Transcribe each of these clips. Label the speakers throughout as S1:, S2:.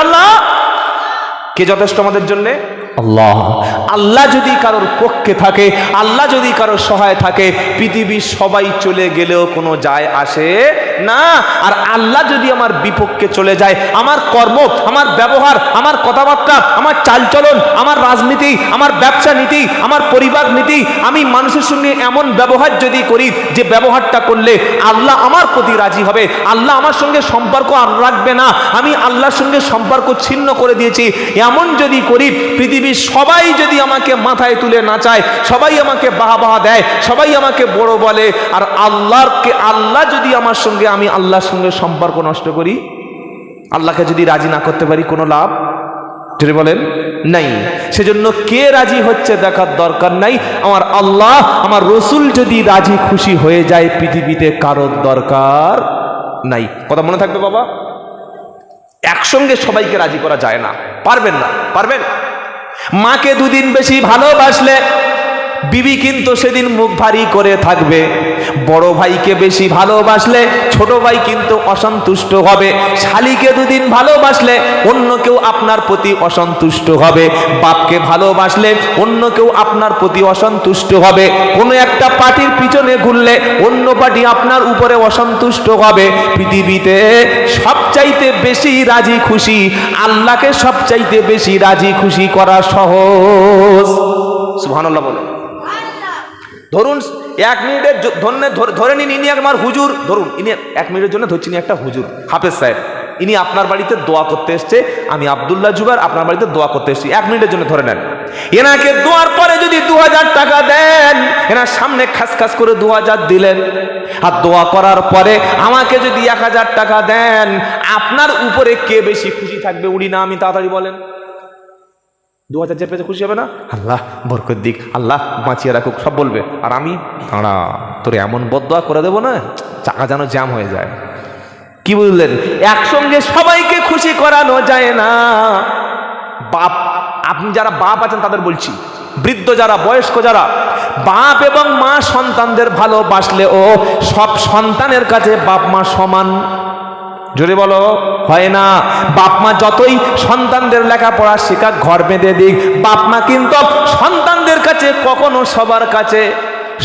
S1: ইনশাল্লাহ কে যথেষ্ট আমাদের জন্যে? আল্লাহ। আল্লাহ যদি কারোর পক্ষে থাকে, আল্লাহ যদি কারোর সহায় থাকে, পৃথিবীর সবাই চলে গেলেও কোনো যায় আসে না। আর আল্লাহ যদি আমার বিপক্ষে চলে যায়, আমার কর্ম, আমার ব্যবহার, আমার কথাবার্তা, আমার চালচলন, আমার রাজনীতি, আমার ব্যবসা নীতি, আমার পরিবার নীতি, আমি মানুষের সঙ্গে এমন ব্যবহার যদি করি, যে ব্যবহারটা করলে আল্লাহ আমার প্রতি রাজি হবে, আল্লাহ আমার সঙ্গে সম্পর্ক আর রাখবে না। আমি আল্লাহর সঙ্গে সম্পর্ক ছিন্ন করে দিয়েছি। এমন যদি করি পৃথিবীর সবাই যদি আমাকে মাথায় তুলে নাচায় সবাই আমাকে বাহা বাহা দেয়, সবাই আমাকে বড় বলে, আর আল্লাহরকে আল্লাহ যদি আমার সঙ্গে, আমি আল্লাহর সঙ্গে সম্পর্ক নষ্ট করি, আল্লাহকে যদি রাজি না করতে পারি, কোনো লাভ? যদি বলেন, নাই। সেজন্য কে রাজি হচ্ছে দেখার দরকার নাই। আমার আল্লাহ, আমার রসুল যদি রাজি খুশি হয়ে যায়, পৃথিবীতে কারোর দরকার নাই। কথা মনে থাকবে বাবা? একসঙ্গে সবাইকে রাজি করা যায় না। পারবেন না? পারবেন? মাকে দুদিন বেশি ভালোবাসলে বিবি কিন্তু সেদিন মুখ ভারী করে থাকবে। বড় ভাইকে বেশি ভালোবাসলে ছোট ভাই কিন্তু অসন্তুষ্ট হবে। শালিকে দুদিন ভালোবাসলে অন্য কেউ আপনার প্রতি অসন্তুষ্ট হবে। বাপকে ভালোবাসলে অন্য কেউ আপনার প্রতি অসন্তুষ্ট হবে। কোনো একটা পার্টির পিছনে ঘুরলে অন্য পার্টি আপনার উপরে অসন্তুষ্ট হবে। পৃথিবীতে সবচাইতে বেশি রাজি খুশি, আল্লাহকে সবচাইতে বেশি রাজি খুশি করা সহজ। সুবহানাল্লাহ বলো ধরুন এক মিনিটের ধরনে ধরে- নিন, ইনি আমার হুজুর। ধরুন, ইনি এক মিনিটের জন্য ধরছি একটা হুজুর, হাফেজ সাহেব। ইনি আপনার বাড়িতে দোয়া করতে এসছে, আমি আবদুল্লাহ জুবার আপনার বাড়িতে দোয়া করতে এসেছি, এক মিনিটের জন্য ধরে নেন। এনাকে দোয়ার পরে যদি দু হাজার টাকা দেন, এনার সামনে খাস খাস করে দু হাজার দিলেন। আর দোয়া করার পরে আমাকে যদি এক হাজার টাকা দেন, আপনার উপরে কে বেশি খুশি থাকবে, উনি না, আমি তাড়াতাড়ি বলেন। দু হাজার যে পেয়েছে খুশি হবে না? আল্লাহ বরকত দিক। আল্লাহ বাঁচিয়ে রাখুক, সব বলবে, আর আমি? দাঁড়া, তোর এমন বদয়া করে দেবো না, চাকা যেন জ্যাম হয়ে যায়। কি বুঝলেন? একসঙ্গে সবাইকে খুশি করানো যায় না। বাপ, আপনি যারা বাপ আছেন তাদের বলছি, বৃদ্ধ যারা, বয়স্ক যারা, বাপ এবং মা সন্তানদের ভালোবাসলে ও সব সন্তানের কাছে বাপ মা সমান। জোরে বলো, হয় না। বাপ মা যতই সন্তানদের লেখাপড়া শেখা ঘর বেঁধে দিক, বাপ মা কিন্তু সন্তানদের কাছে, কখনো সবার কাছে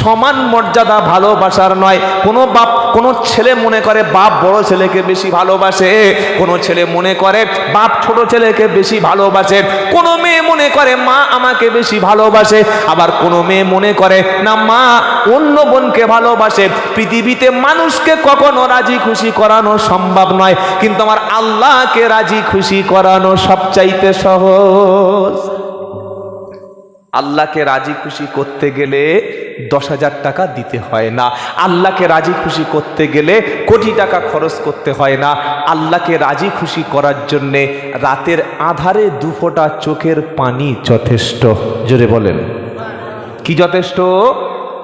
S1: সমান মর্যাদা ভালোবাসার নয়। কোনো বাপ, কোনো ছেলে মনে করে বাপ বড় ছেলেকে বেশি ভালোবাসে, কোনো ছেলে মনে করে বাপ ছোট ছেলেকে বেশি ভালোবাসে, কোনো মেয়ে মনে করে মা আমাকে বেশি ভালোবাসে, আবার কোনো মেয়ে মনে করে না মা অন্য বোনকে ভালোবাসে। পৃথিবীতে মানুষকে কখনো রাজি খুশি করানো সম্ভব নয়, কিন্তু আমার আল্লাহকে রাজি খুশি করানো সবচাইতে সহজ। আল্লাহকে রাজি খুশি করতে গেলে দশ হাজার টাকা দিতে হয় না। আল্লাহকে রাজি খুশি করতে গেলে কোটি টাকা খরচ করতে হয় না। আল্লাহকে রাজি খুশি করার জন্যে রাতের আধারে দুফোটা চোখের পানি যথেষ্ট। জোরে বলেন। কি যথেষ্ট?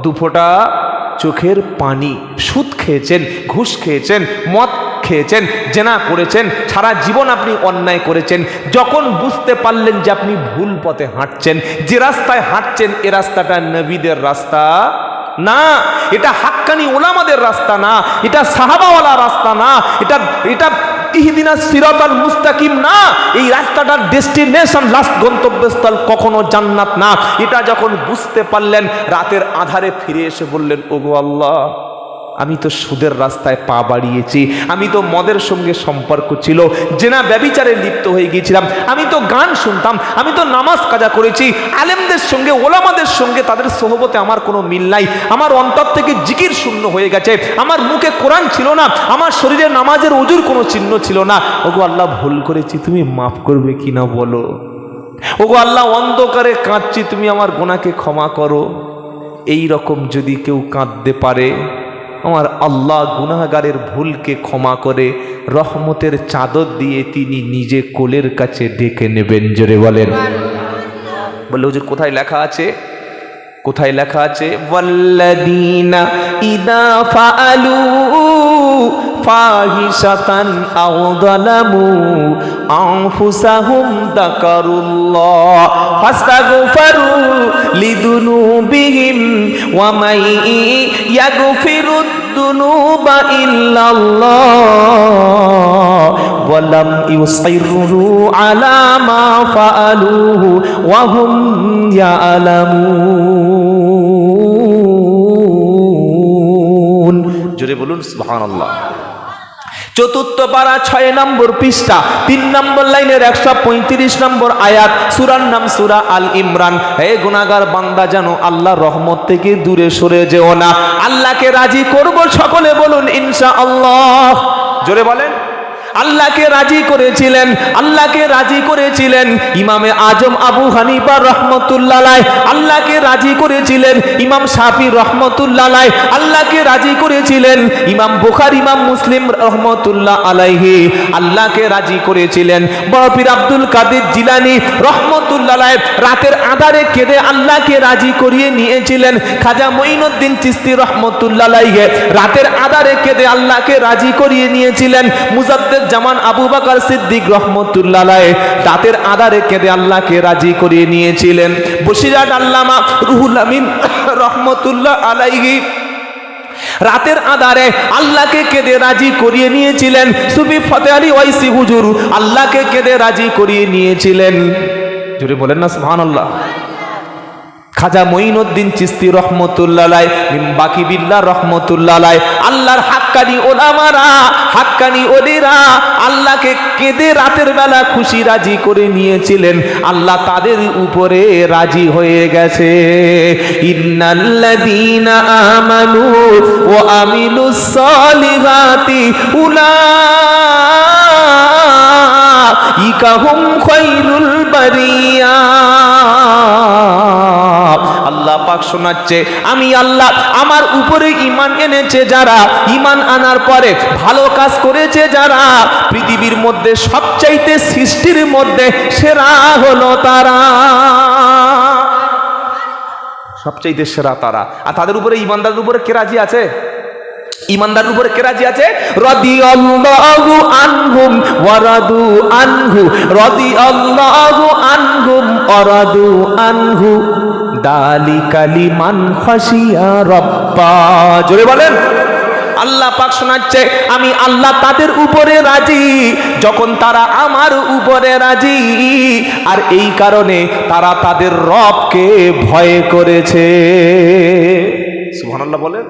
S1: দুফোটা চোখের পানি। সুদ খেয়েছেন, ঘুষ খেয়েছেন, মদ খেয়েছেন, জেনা করেছেন, সারা জীবন আপনি অন্যায় করেছেন, যখন বুঝতে পারলেন যে আপনি ভুল পথে হাঁটছেন, যে রাস্তায় হাঁটছেন, এ রাস্তাটা নবীদের রাস্তা না, এটা হাক্কানি ওলামাদের রাস্তা না, এটা সাহাবাওয়ালা রাস্তা না, এটা এটা মুস্তাকিম না, এই রাস্তাটার ডেস্টিনেশন, লাস্ট গন্তব্যস্থল কখনো জান্নাত না, এটা যখন বুঝতে পারলেন, রাতের আধারে ফিরে এসে বললেন, ওগো আল্লাহ আমি তো সুদের রাস্তায় পা বাড়িয়েছি, আমি তো মদের সঙ্গে সম্পর্ক ছিল, জেনা ব্যবিচারে লিপ্ত হয়ে গিয়েছিলাম, আমি তো গান শুনতাম, আমি তো নামাজ কাজা করেছি, আলেমদের সঙ্গে, ওলামাদের সঙ্গে তাদের সোহবতে আমার কোনো মিল নাই, আমার অন্তর থেকে জিকির শূন্য হয়ে গেছে, আমার মুখে কোরআন ছিল না, আমার শরীরে নামাজের অজুর কোনো চিহ্ন ছিল না, ওগো আল্লাহ ভুল করেছি, তুমি মাফ করবে কি না বলো? ওগো আল্লাহ অন্ধকারে কাঁদছি, তুমি আমার গোনাকে ক্ষমা করো এই রকম যদি কেউ কাঁদতে পারে আমার আল্লাহ গুনাগারের ভুলকে ক্ষমা করে রহমতের চাদর দিয়ে তিনি নিজে কোলের কাছে ডেকে নেবেন, জোরে বলেন। বলল, হুজুর, কোথায় লেখা আছে? কোথায় লেখা আছে? ইদা ফাহিশাতান আও যালামু আনফুসাহুম যাকারুল্লাহ ফাস্তাগফারু লিদুনুবিহিম ওয়া মাই ইয়াগফিরুদ الذنوب إلا الله ولم يصروا على ما فعلوه وهم يعلمون চতুর্থ পারা ছয় নম্বর পৃষ্ঠা, তিন নম্বর লাইনের একশো পঁয়ত্রিশ নম্বর আয়াত, সুরার নাম সুরা আল ইমরান। হে গুনাগার বান্দা, যেন আল্লাহ রহমত থেকে দূরে সরে যেও না। আল্লাহকে রাজি করব সকলে বলুন ইনশা আল্লাহ জোরে বলেন। আল্লাহকে রাজি করেছিলেন, আল্লাহকে রাজি করেছিলেন ইমামে আজম আবু হানিফা রহমতুল্লাহ আল্লাহকে রাজি করেছিলেন ইমাম শাফি রহমতুল্লাহ আল্লাহকে রাজি করেছিলেন ইমাম বুখার, ইমাম মুসলিম রহমতুল্লাহ আলাইহি, আল্লাহকে রাজি করেছিলেন। বরফির আব্দুল কাদের জিলানি রহমতুল্লাহ রাতের আধারে কেঁদে আল্লাহকে রাজি করিয়ে নিয়েছিলেন খাজা মঈনুদ্দিন চিস্তি রহমতুল্লাহ রাতের আধারে কেঁদে আল্লাহকে রাজি করিয়ে নিয়েছিলেন মুজাদ্দেদ জামান আবু বাকার সিদ্দিক রহমতুল্লাহ দাঁতের আধারে কেঁদে আল্লাহকে রাজি করিয়ে নিয়েছিলেন। বসিরাট আল্লামা রুহুল আমিন রহমতুল্লাহ আলাইহি রাতের আধারে আল্লাহকে কেঁদে রাজি করিয়ে নিয়েছিলেন। সুফি ফতে আলী ওয়াইসি হুজুর আল্লাহকে কেঁদে রাজি করিয়ে নিয়েছিলেন। জুড়ে বলেন না, সুবহানাল্লাহ। খাজা মঈনুদ্দিন চিস্তি রহমতুল্লাহ বাকি বিল্লাহ রহমতুল্লাহ আল্লাহর হাক্কানি ওলামারা, হাক্কানি ওলিরা, আল্লাহকে কেঁদে রাতের বেলা খুশি রাজি করে নিয়েছিলেন। আল্লাহ তাদের উপরে রাজি হয়ে গেছে। ইন্নাল্লাযীনা আমানু ওয়া আমিলুস সালিহাতি উলা ইকাহুম খৈরুল বারিয়া। আল্লাহ পাক শোনাচ্ছে, আমি আল্লাহ আমার উপরে ইমান এনেছে যারা ইমান আনার পরে ভালো কাজ করেছে যারা, পৃথিবীর মধ্যে সবচাইতে সৃষ্টির মধ্যে সেরা হলো তারা। সবচাইতে সেরা তারা। আর তাদের উপরে ইমানদারের উপরে কে রাজি আছে? ইমানদারের উপরে কে রাজি আছে? রাদিয়াল্লাহু আনহুম ওয়ারাদু আনহু। রদি রাদিয়াল্লাহু আনহুম ওয়ারাদু আনহু। দালিকা লিমান খাসিয়া রাব্বা। জোরে বলেন। আল্লাহ পাক শোনাচ্ছে, আমি আল্লাহ তাদের উপরে রাজি। যখন তারা আমার উপরে রাজি, আর এই কারণে তারা তাদের রবকে ভয় করেছে। সুবহানাল্লাহ বলেন।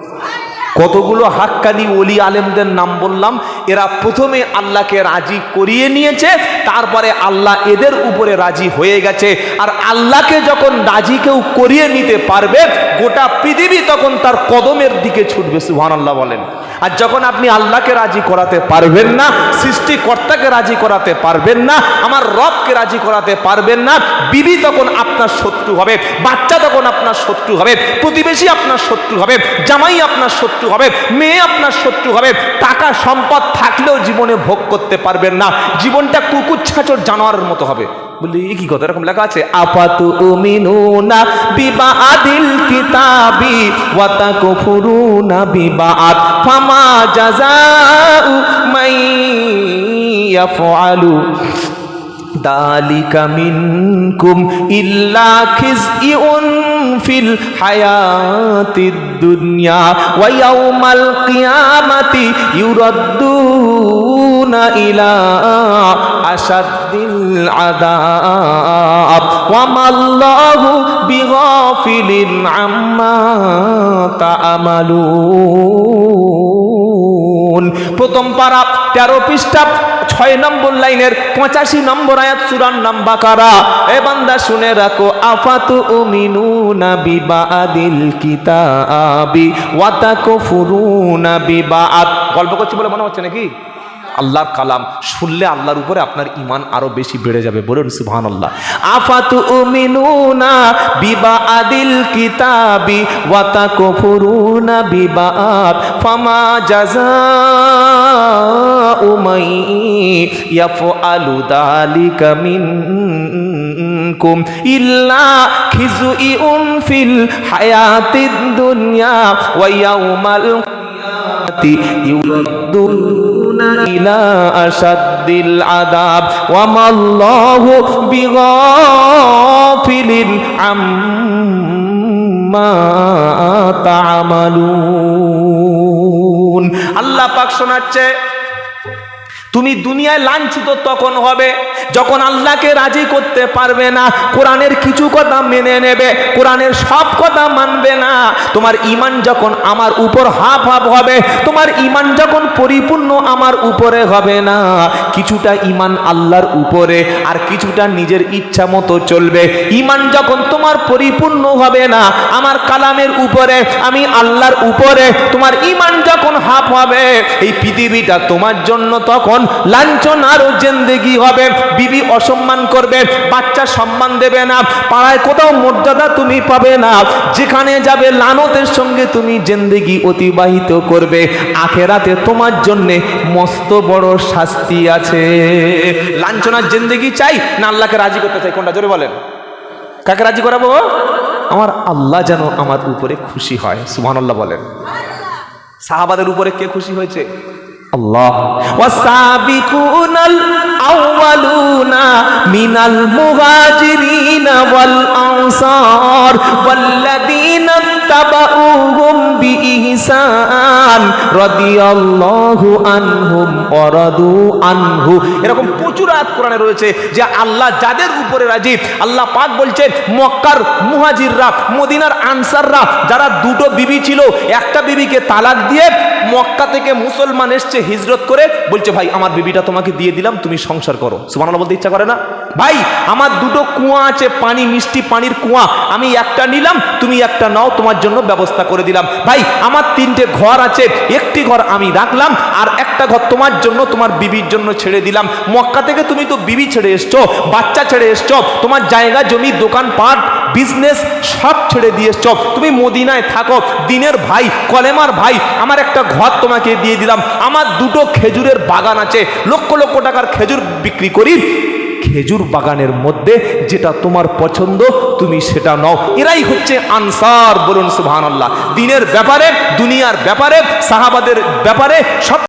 S1: কতগুলো হাক্কানি ওলি আলেমদের নাম বললাম, এরা প্রথমে আল্লাহকে রাজি করিয়ে নিয়েছে, তারপরে আল্লাহ এদের উপরে রাজি হয়ে গেছে। আর আল্লাহকে যখন রাজি কেউ করিয়ে নিতে পারবে, গোটা পৃথিবী তখন তার কদমের দিকে ছুটবে সুহান আল্লাহ বলেন। আর যখন আপনি আল্লাহকে রাজি করাতে পারবেন না, সৃষ্টিকর্তাকে রাজি করাতে পারবেন না, আমার রবকে রাজি করাতে পারবেন না, বিবি তখন আপনার শত্রু হবে, বাচ্চা তখন আপনার শত্রু হবে, প্রতিবেশী আপনার শত্রু হবে, জামাই আপনার শত্রু হবে, মেয়ে আপনার শত্রু হবে, টাকা সম্পদ থাকলেও জীবনে ভোগ করতে পারবেন না, জীবনটা কুকুর ছাঁচর জানোয়ারের মতো হবে। বলি, কি লেখা আছে? উমিনুনা বিবাআদিল কিতাবি ওয়া তাকফুরুনা বিবাআদ ফামা জাযাউ মান ইয়াফআলু। দালিকা মিনকুম ইল্লা খিজইউন ফিল হায়াতিদ দুনিয়া ওয়া ইয়াউমাল কিয়ামাতি প্রথম পারা তেরো পৃষ্ঠা, ছয় নম্বর লাইনের পঁচাশি নম্বর আয়াত সুরান নাম বাকারা। এ বান্দা শুনে রাখো, আফাতু উমিনুনা বিবাদিল কিতাবি, ওয়াতাকুফুরুনা বিবাদ। গল্প করছি বলে মনে হচ্ছে নাকি? আল্লাহর কালাম শুনলে আল্লাহর উপরে আপনার ইমান আরও বেশি বেড়ে যাবে। বলুন সুবহান আল্লাহ আফাতু উমিনুনা বিবাদিল কিতাবি ওয়া তাকফুরুনা বিবাদ ফামা জাযাউ মান ইয়াফআলু যালিকা মিনকুম ইল্লা খিজুইউন ফিল হায়াতিদ দুনিয়া ওয়া ইয়াউমাল يردون إلى أشد العذاب وما الله بغافل عما تعملون আল্লাহ পাক শোনাচ্ছে তুমি দুনিয়ায় লাঞ্ছিত তখন হবে যখন আল্লাহকে রাজি করতে পারবে না, কোরআনের কিছু কথা মেনে নেবে, কোরআনের সব কথা মানবে না, তোমার ইমান যখন আমার উপর হাফ হাফ হবে, তোমার ইমান যখন পরিপূর্ণ আমার উপরে হবে না, কিছুটা ইমান আল্লাহর উপরে আর কিছুটা নিজের ইচ্ছা মতো চলবে। ইমান যখন তোমার পরিপূর্ণ হবে না, আমার কালামের উপরে, আমি আল্লাহর উপরে, তোমার ইমান যখন হাফ হবে, এই পৃথিবীটা তোমার জন্য তখন লাঞ্ছন আর জেন্দেগি হবে। বিবি অসম্মান করবে, বাচ্চা সম্মান দেবে না, পাড়ায় কোথাও মর্যাদা তুমি পাবে না, যেখানে যাবে লানতের সঙ্গে তুমি জেন্দেগি অতিবাহিত করবে, আখেরাতে তোমার জন্যে মস্ত বড় শাস্তি আছে। লাঞ্ছনার জেন্দেগি চাই না আল্লাহকে রাজি করতে চাই? কোনটা? জোরে বলেন। কাকে রাজি করাবো? আমার আল্লাহ যেন আমার উপরে খুশি হয়, সুবহানাল্লাহ বলেন। সাহাবাদের উপরে কে খুশি হয়েছে? আল্লাহ। আউয়ালুনা মিনাল মুহাজিরিনা ওয়াল আনসার ওয়াল্লাযীনা তাবাউহুম বিইহসান রাদিয়াল্লাহু আনহুম ওয়া রাদু আনহু। এরকম প্রচুর আয়াত কোরআনে রয়েছে যে আল্লাহ যাদের উপরে রাজি, আল্লাহ পাক বলছেন, মক্কার মুহাজিররা, মদিনার আনসাররা, যারা দুটো বিবি ছিল, একটা বিবিকে তালাক দিয়ে মক্কা থেকে মুসলমান এসছে হিজরত করে, বলছে, ভাই, আমার বিবিটা তোমাকে দিয়ে দিলাম, তুমি সংসার করো। সুবহানাল্লাহ বলতে ইচ্ছা করে না? ভাই, আমার দুটো কুয়া আছে, পানি, মিষ্টি পানির কুয়া। আমি একটা নিলাম, তুমি একটা নাও, তোমার জন্য ব্যবস্থা করে দিলাম। ভাই, আমার তিনটে ঘর আছে, একটি ঘর আমি রাখলাম, আর একটা ঘর তোমার জন্য, তোমার বিবির জন্য ছেড়ে দিলাম। মক্কা থেকে তুমি তো বিবি ছেড়ে এসছো, বাচ্চা ছেড়ে এসছো, তোমার জায়গা, জমি দোকান পাট বিজনেস সব ছেড়ে দিয়ে এসছো তুমি মদিনায় থাকো, দিনের ভাই, কলেমার ভাই, আমার একটা ঘর তোমাকে দিয়ে দিলাম। আমার দুটো খেজুরের বাগান আছে, লক্ষ লক্ষ টাকার খেজুর বিক্রি করি। খেজুর বাগানের মধ্যে যেটা তোমার পছন্দ, তুমি সেটা নাও। এরাই হচ্ছে আনসার, বলুন সুবহানাল্লাহ। দিনের ব্যাপারে, দুনিয়ার ব্যাপারে, সাহাবাদের ব্যাপারে, সব